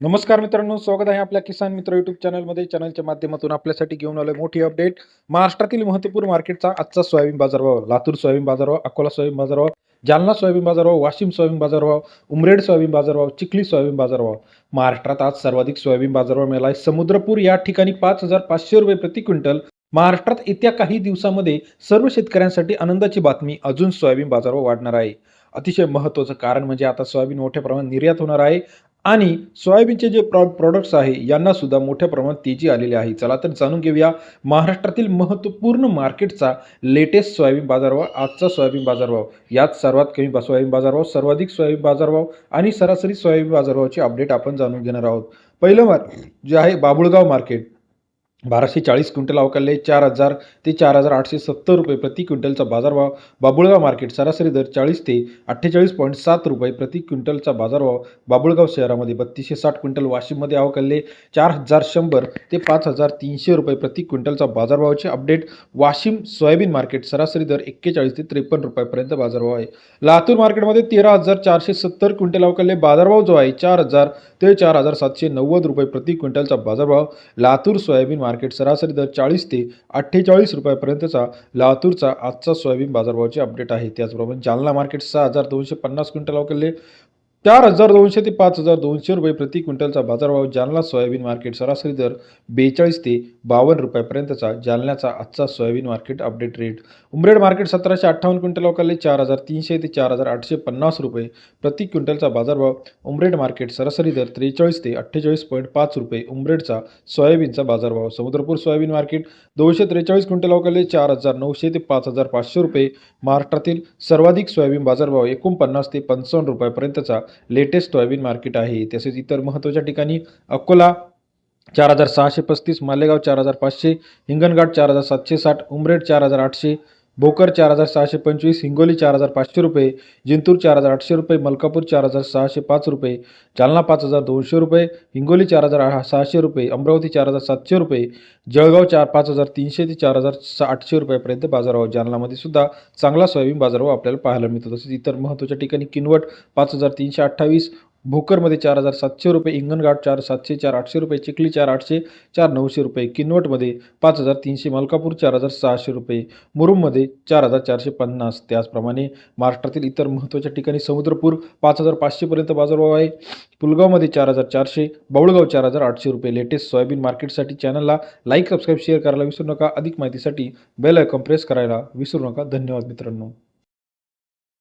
नमस्कार मित्रांनो स्वागत आहे आपल्या किसान मित्र युट्यूब चॅनलमध्ये चॅनलच्या माध्यमातून आपल्यासाठी घेऊन आलोय मोठी अपडेट महाराष्ट्रातील महत्त्वपूर्ण मार्केटचा आजचा सोयाबीन बाजारभाव. लातूर सोयाबीन बाजारभाव अकोला सोयाबीन बाजारभाव जालना सोयाबीन बाजारभाव वाशिम सोयाबीन बाजारभाव उमरेड सोयाबीन बाजारभाव चिखली सोयाबीन बाजारभाव. महाराष्ट्रात आज सर्वाधिक सोयाबीन बाजारभाव मिळाला आहे समुद्रपूर या ठिकाणी पाच हजार पाचशे रुपये प्रति क्विंटल. महाराष्ट्रात येत्या काही दिवसामध्ये सर्व शेतकऱ्यांसाठी आनंदाची बातमी अजून सोयाबीन बाजारभाव वाढणार आहे. अतिशय महत्त्वाचं कारण म्हणजे आता सोयाबीन मोठ्या प्रमाणात निर्यात होणार आहे. आणि सोयाबीनचे जे प्रॉ प्रॉडक्ट्स आहे यांना सुद्धा मोठ्या प्रमाणात तेजी आलेली आहे. चला तर जाणून घेऊया महाराष्ट्रातील महत्त्वपूर्ण मार्केटचा लेटेस्ट सोयाबीन बाजारभाव आजचा सोयाबीन बाजारभाव. यात सर्वात कमी सोयाबीन बाजारभाव सर्वाधिक सोयाबीन बाजारभाव आणि सरासरी सोयाबीन बाजारभावाची अपडेट आपण जाणून घेणार आहोत. पहिलं मार जे आहे बाबुळगाव मार्केट. बाराशे चाळीस क्विंटल अवकालले चार हजार ते चार हजार आठशे सत्तर रुपये प्रति क्विंटलचा बाजारभाव बाबुळगाव मार्केट सरासरी दर चाळीस ते अठ्ठेचाळीस पॉईंट सात रुपये प्रति क्विंटलचा बाजारभाव बाबुळगाव शहरामध्ये बत्तीसशे साठ क्विंटल वाशिममध्ये अवकालले चार हजार शंभर ते पाच हजार तीनशे रुपये प्रति क्विंटलचा बाजारभावाचे अपडेट वाशिम सोयाबीन मार्केट सरासरी दर एक्केचाळीस ते त्रेपन्न रुपयापर्यंत बाजारभाव आहे. लातूर मार्केटमध्ये तेरा हजार चारशे सत्तर क्विंटल अवकालले बाजारभाव जो आहे चार हजार ते चार हजार सातशे नव्वद रुपये प्रति क्विंटलचा बाजारभाव लातूर सोयाबीन मार्केट सरासरी दर चाळीस ते अठ्ठेचाळीस रुपयापर्यंतचा लातूरचा आजचा सोयाबीन बाजारभावाचे अपडेट आहे. त्याचप्रमाणे जालना मार्केट सहा हजार दोनशे पन्नास क्विंटल अवकलले चार हजार दोनशे ते पाच हजार दोनशे रुपये प्रति क्विंटलचा बाजारभाव जालना सोयाबीन मार्केट सरासरी दर बेचाळीस ते बावन्न रुपयापर्यंतचा जालन्याचा आजचा soybean market update rate. Umred market सतराशे अठ्ठावन्न क्विंटल अवकाले चार हजार तीनशे ते चार हजार आठशे पन्नास रुपये प्रति क्विंटलचा बाजारभाव. उमरेड मार्केट सरासरी दर त्रेचाळीस ते अठ्ठेचाळीस पॉईंट पाच रुपये उमरेडचा सोयाबीनचा बाजारभाव. समुद्रपूर सोयाबीन मार्केट दोनशे त्रेचाळीस क्विंटल अवकाले चार हजार नऊशे ते पाच हजार पाचशे रुपये. महाराष्ट्रातील सर्वाधिक सोयाबीन बाजारभाव एकोणपन्नास ते पंचावन्न रुपयापर्यंतचा लेटेस्ट सोयाबीन मार्केट आहे. तसेच इतर महत्त्वाच्या ठिकाणी अकोला चार हजार सहाशे पस्तीस मालेगाव चार हजार पाचशे हिंगणघाट चार हजार सातशे साठ उमरेड चार हजार आठशे भोकर चार हजार सहाशे पंचवीस हिंगोली चार हजार पाचशे रुपये जिंतूर चार हजार आठशे रुपये मलकापूर चार हजार सहाशे पाच रुपये जालना पाच हजार दोनशे रुपये हिंगोली चार हजार सहाशे रुपये अमरावती चार हजार सातशे रुपये जळगाव चार पाच हजार तीनशे ते चार हजार आठशे रुपयापर्यंत बाजारभाव जालनामध्ये सुद्धा चांगला सोयाबीन बाजारभाव आपल्याला पाहायला मिळतो. तसेच इतर महत्त्वाच्या ठिकाणी किनवट पाच हजार तीनशे अठ्ठावीस भोकरमध्ये चार हजार सातशे रुपये इंगणघाट चार सातशे चार आठशे रुपये चिखली चार आठशे चार नऊशे रुपये किनवटमध्ये पाच हजार तीनशे मलकापूर चार हजार सहाशे रुपये मुरुममध्ये चार हजार चारशे पन्नास. त्याचप्रमाणे महाराष्ट्रातील इतर महत्त्वाच्या ठिकाणी समुद्रपूर पाच हजार पाचशेपर्यंत बाजारभाव आहे. पुलगावमध्ये चार हजार चारशे बावळगाव चार हजार आठशे रुपये. लेटेस्ट सोयाबीन मार्केटसाठी चॅनलला लाईक सबस्क्राईब शेअर करायला विसरू नका. अधिक माहितीसाठी बेल आयकॉन प्रेस करायला विसरू नका. धन्यवाद मित्रांनो.